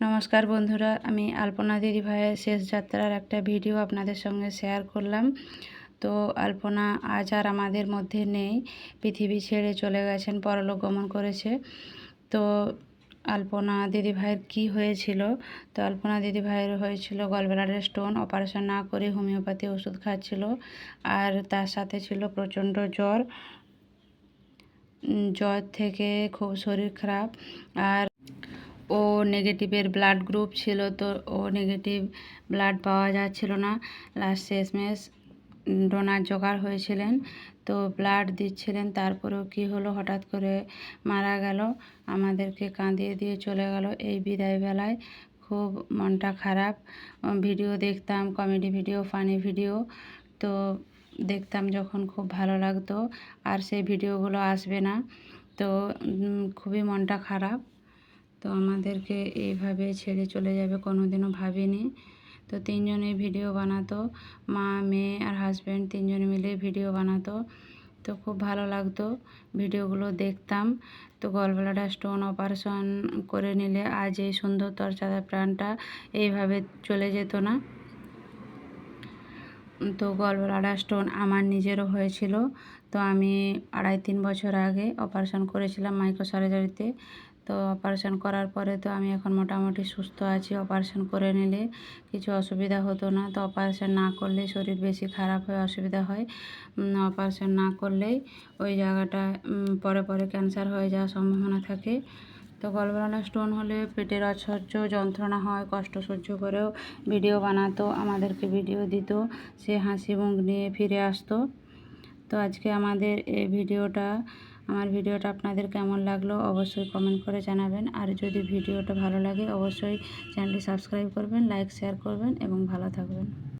নমস্কার বন্ধুরা, আমি আলপনা দিদি ভাইয়ের শেষ যাত্রার একটা ভিডিও আপনাদের সঙ্গে শেয়ার করলাম। তো আলপনা, আজ আর আমাদের মধ্যে নেই, পৃথিবী ছেড়ে চলে গেছেন, পরলোক গমন করেছে। তো আলপনা দিদি ভাইয়ের কী হয়েছিল? তো আলপনা দিদি ভাইয়ের হয়েছিল গলব্লাডার স্টোন, অপারেশন না করে হোমিওপ্যাথি ওষুধ খাচ্ছিল। আর তার সাথে ছিল প্রচণ্ড জ্বর। জ্বর থেকে খুব শরীর খারাপ। আর ও নেগেটিভের ব্লাড গ্রুপ ছিল তো ও নেগেটিভ ব্লাড পাওয়া যাচ্ছিল না। লাস্ট শেষমেশ ডোনার জোগাড় হয়েছিলেন, তো ব্লাড দিচ্ছিলেন, তারপরেও কি হলো? হঠাৎ করে মারা গেল, আমাদেরকে কাঁদিয়ে দিয়ে চলে গেল। এই বিদায় বেলায় খুব মনটা খারাপ। ভিডিও দেখতাম কমেডি ভিডিও ফানি ভিডিও তো দেখতাম যখন খুব ভালো লাগতো, আর সেই ভিডিওগুলো আসবে না। তো খুবই মনটা খারাপ। তো আমাদেরকে এইভাবে ছেড়ে চলে যাবে কোনো দিনও ভাবিনি। তো তিনজনে ভিডিও বানাতো, মা, মেয়ে আর হাজব্যান্ড তিনজনে মিলে ভিডিও বানাতো। তো খুব ভালো লাগতো ভিডিওগুলো দেখতাম। তো গলবেলাটা স্টোন অপারেশন করে নিলে আজ এই সুন্দর তরচাদা প্রাণটা এইভাবে চলে যেত না। তো গলব্লাডার স্টোন আমার নিজেরও হয়েছিল। তো আমি আড়াই তিন বছর আগে অপারেশন করেছিলাম মাইক্রো সার্জারিতে তো অপারেশন করার পরে তো আমি এখন মোটামুটি সুস্থ আছি। অপারেশন করে নিলে কিছু অসুবিধা হতো না। তো অপারেশন না করলে শরীর বেশি খারাপ হয়ে অসুবিধা হয়। অপারেশন না করলেই ওই জায়গাটা পরে পরে ক্যান্সার হয়ে যাওয়ার সম্ভাবনা থাকে। তো গলব্লাডার স্টোন হলে পেটের অসহ্য যন্ত্রণা হয়, কষ্ট সহ্য করেও ভিডিও বানাতো, আমাদেরকে ভিডিও দিত। সে হাসি মুখ নিয়ে ফিরে আসতো। তো আজকে আমাদের এই ভিডিওটা আমার ভিডিওটা আপনাদের কেমন লাগল অবশ্যই কমেন্ট করে জানাবেন। আর যদি ভিডিওটা ভালো লাগে, অবশ্যই চ্যানেলটি সাবস্ক্রাইব করবেন লাইক শেয়ার করবেন এবং ভালো থাকবেন।